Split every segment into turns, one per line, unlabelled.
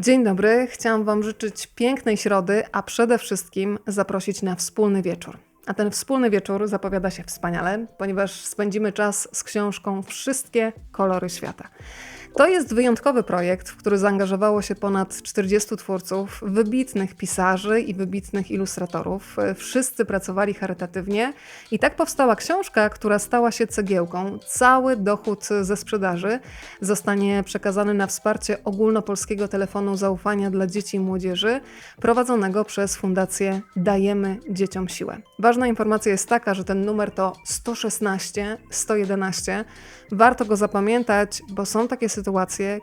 Dzień dobry, chciałam Wam życzyć pięknej środy, a przede wszystkim zaprosić na wspólny wieczór. A ten wspólny wieczór zapowiada się wspaniale, ponieważ spędzimy czas z książką Wszystkie kolory świata. To jest wyjątkowy projekt, w który zaangażowało się ponad 40 twórców, wybitnych pisarzy i wybitnych ilustratorów. Wszyscy pracowali charytatywnie i tak powstała książka, która stała się cegiełką. Cały dochód ze sprzedaży zostanie przekazany na wsparcie ogólnopolskiego telefonu zaufania dla dzieci i młodzieży, prowadzonego przez Fundację Dajemy Dzieciom Siłę. Ważna informacja jest taka, że ten numer to 116 111. Warto go zapamiętać, bo są takie sytuacje,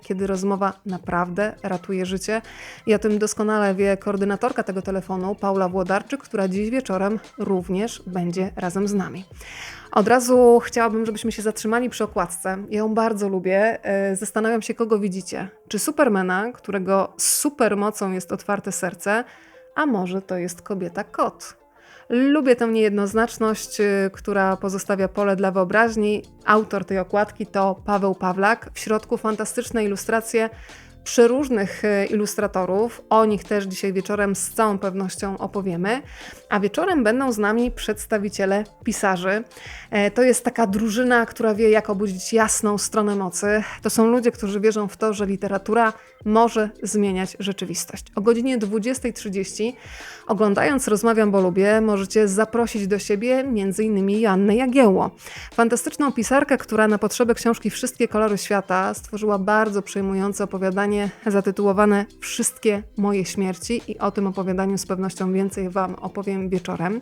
kiedy rozmowa naprawdę ratuje życie. I o tym doskonale wie koordynatorka tego telefonu, Paula Włodarczyk, która dziś wieczorem również będzie razem z nami. Od razu chciałabym, żebyśmy się zatrzymali przy okładce. Ja ją bardzo lubię. E, Zastanawiam się, kogo widzicie. Czy Supermana, którego supermocą jest otwarte serce, a może to jest kobieta kot? Lubię tę niejednoznaczność, y, która pozostawia pole dla wyobraźni. Autor tej okładki to Paweł Pawlak. W środku fantastyczne ilustracje przeróżnych e, ilustratorów. O nich też dzisiaj wieczorem z całą pewnością opowiemy. A wieczorem będą z nami przedstawiciele pisarzy. E, to jest taka drużyna, która wie, jak obudzić jasną stronę mocy. To są ludzie, którzy wierzą w to, że literatura może zmieniać rzeczywistość. O godzinie 20.30, oglądając Rozmawiam, bo lubię, możecie zaprosić do siebie m.in. Jannę Jagiełło. Fantastyczną pisarkę, która na potrzeby książki Wszystkie kolory świata stworzyła bardzo przejmujące opowiadanie zatytułowane Wszystkie moje śmierci i o tym opowiadaniu z pewnością więcej Wam opowiem wieczorem.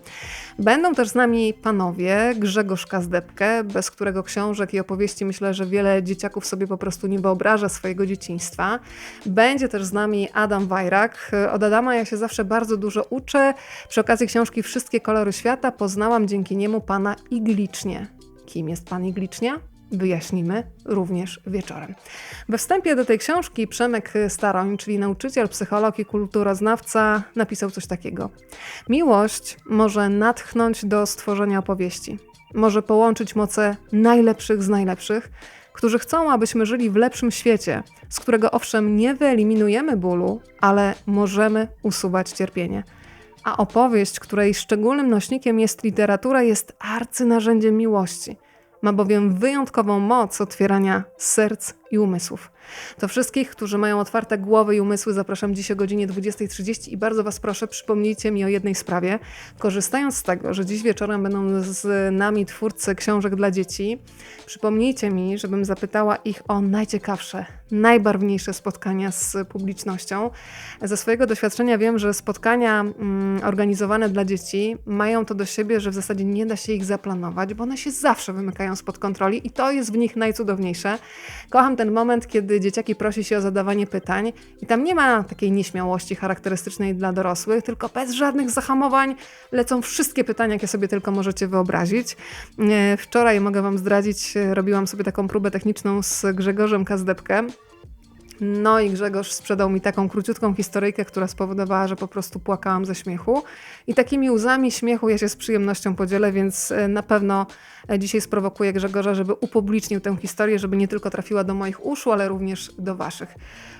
Będą też z nami panowie Grzegorz Kazdebkę, bez którego książek i opowieści myślę, że wiele dzieciaków sobie po prostu nie wyobraża swojego dzieciństwa. Będzie też z nami Adam Wajrak. Od Adama ja się zawsze bardzo dużo uczę. Przy okazji książki Wszystkie kolory świata poznałam dzięki niemu pana Iglicznie. Kim jest pan Iglicznia? Wyjaśnimy również wieczorem. We wstępie do tej książki Przemek Staroń, czyli nauczyciel, psycholog i kulturoznawca, napisał coś takiego. Miłość może natchnąć do stworzenia opowieści. Może połączyć moce najlepszych z najlepszych, którzy chcą, abyśmy żyli w lepszym świecie, z którego owszem nie wyeliminujemy bólu, ale możemy usuwać cierpienie. A opowieść, której szczególnym nośnikiem jest literatura, jest arcynarzędziem miłości – ma bowiem wyjątkową moc otwierania serc i umysłów. To wszystkich, którzy mają otwarte głowy i umysły, zapraszam dziś o godzinie 20.30 i bardzo Was proszę, przypomnijcie mi o jednej sprawie. Korzystając z tego, że dziś wieczorem będą z nami twórcy książek dla dzieci, przypomnijcie mi, żebym zapytała ich o najciekawsze, najbarwniejsze spotkania z publicznością. Ze swojego doświadczenia wiem, że spotkania mm, organizowane dla dzieci mają to do siebie, że w zasadzie nie da się ich zaplanować, bo one się zawsze wymykają spod kontroli i to jest w nich najcudowniejsze. Kocham ten moment, kiedy dzieciaki prosi się o zadawanie pytań i tam nie ma takiej nieśmiałości charakterystycznej dla dorosłych, tylko bez żadnych zahamowań lecą wszystkie pytania, jakie sobie tylko możecie wyobrazić. E, wczoraj mogę Wam zdradzić, e, robiłam sobie taką próbę techniczną z Grzegorzem Kazdepkę. No i Grzegorz sprzedał mi taką króciutką historyjkę, która spowodowała, że po prostu płakałam ze śmiechu. I takimi łzami śmiechu ja się z przyjemnością podzielę, więc e, na pewno e, dzisiaj sprowokuję Grzegorza, żeby upublicznił tę historię, żeby nie tylko trafiła do moich uszu, ale również do waszych.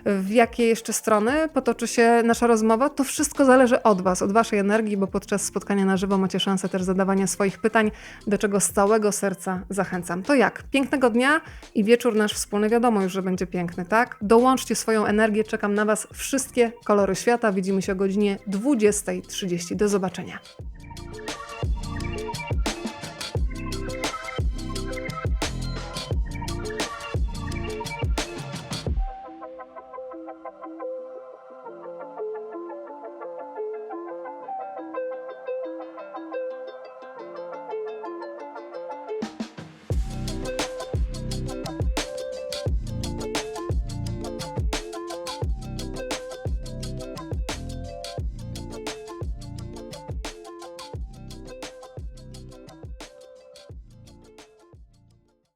W jakie jeszcze strony potoczy się nasza rozmowa? To wszystko zależy od was, od waszej energii, bo podczas spotkania na żywo macie szansę też zadawania swoich pytań, do czego z całego serca zachęcam. To jak? Pięknego dnia i wieczór nasz wspólny wiadomo już, że będzie piękny, tak? Połączcie swoją energię. Czekam na Was. Wszystkie kolory świata. Widzimy się o godzinie 20.30. Do zobaczenia. Thank you.